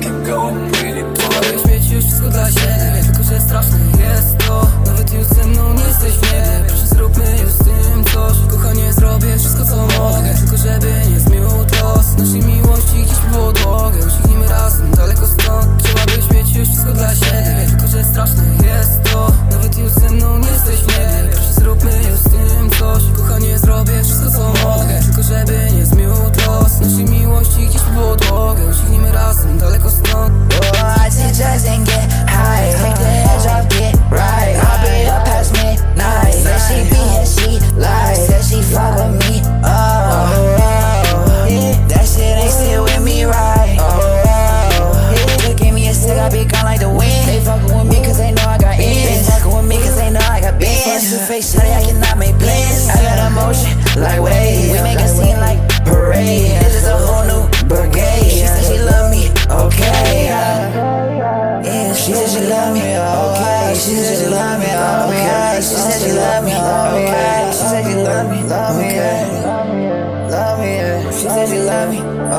keep going, really boy Śmieci już wszystko dla siebie, tylko że straszny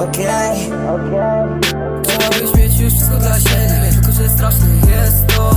okej okay. Chciałabyś mieć już wszystko dla siebie Tylko, że straszne jest to